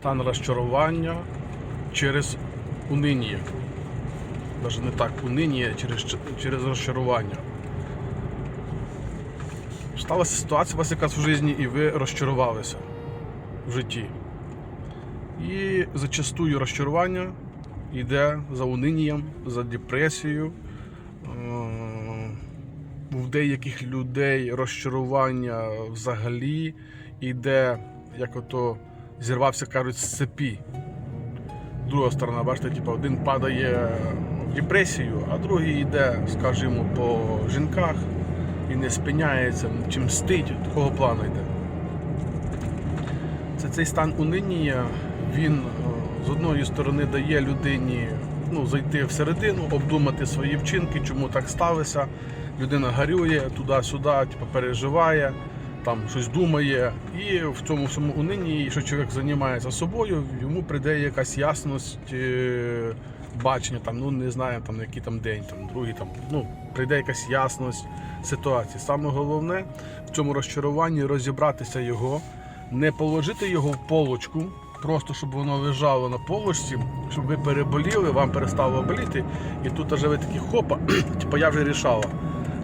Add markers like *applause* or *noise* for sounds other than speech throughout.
Стан розчарування через униння. Навіть не так униння, через, через розчарування. Сталася ситуація у вас якась в житті, і ви розчарувалися в житті. І зачастую розчарування йде за унинням, за депресією. В деяких людей розчарування взагалі йде, як ото зірвався, кажуть, з цепі. Друга сторона, бачите, типу, один падає в депресію, а другий йде, скажімо, по жінках і не спиняється, чим мстить, такого плану йде. Це цей стан униння, він е, з одної сторони дає людині ну, зайти всередину, обдумати свої вчинки, чому так сталося. Людина гарює туди-сюди, типу, переживає, там щось думає. І в цьому всьому унинні, якщо чоловік займається собою, йому прийде якась ясність е, бачення, там, ну не знаю, там, який там день, там, другий, там, ну, прийде якась ясність ситуації. Саме головне в цьому розчаруванні розібратися його, не положити його в полочку, просто щоб воно лежало на полочці, щоб ви переболіли, вам перестало боліти, і тут аж ви такі хопа, *clears throat* типу я вже рішала.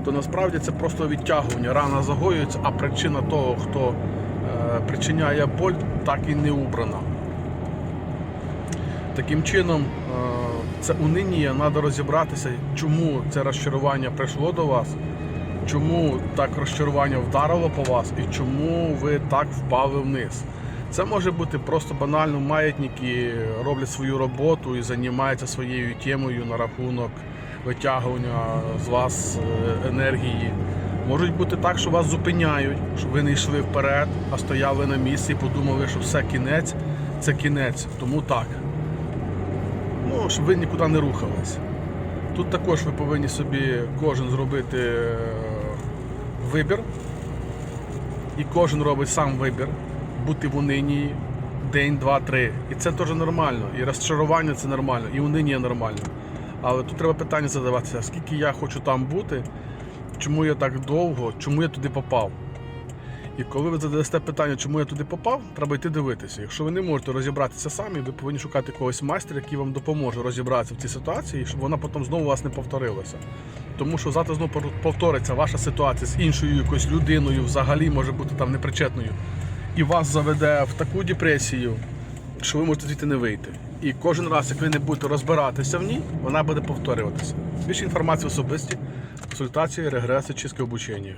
То насправді це просто відтягування, рана загоюється, а причина того, хто е, причиняє боль, так і не убрана. Таким чином, е, це униння, треба розібратися, чому це розчарування прийшло до вас, чому так розчарування вдарило по вас і чому ви так впали вниз. Це може бути просто банально маятники роблять свою роботу і займаються своєю темою на рахунок витягування з вас е, енергії. Можуть бути так, що вас зупиняють, щоб ви не йшли вперед, а стояли на місці і подумали, що все кінець, це кінець. Тому так. Ну, щоб ви нікуди не рухались. Тут також ви повинні собі кожен зробити е, вибір. І кожен робить сам вибір. Бути в унині день, два, три. І це теж нормально. І розчарування це нормально, і униння нормально. Але тут треба питання задаватися, скільки я хочу там бути, чому я так довго, чому я туди попав. І коли ви задасте питання, чому я туди попав, треба йти дивитися. Якщо ви не можете розібратися самі, ви повинні шукати когось майстра, який вам допоможе розібратися в цій ситуації, щоб вона потім знову у вас не повторилася. Тому що завтра знову повториться ваша ситуація з іншою якоюсь людиною, взагалі може бути там непричетною, і вас заведе в таку депресію, що ви можете звідти не вийти. І кожен раз, як ви не будете розбиратися в ній, вона буде повторюватися. Більше інформації особисті, консультації, регреси, чистке обучення.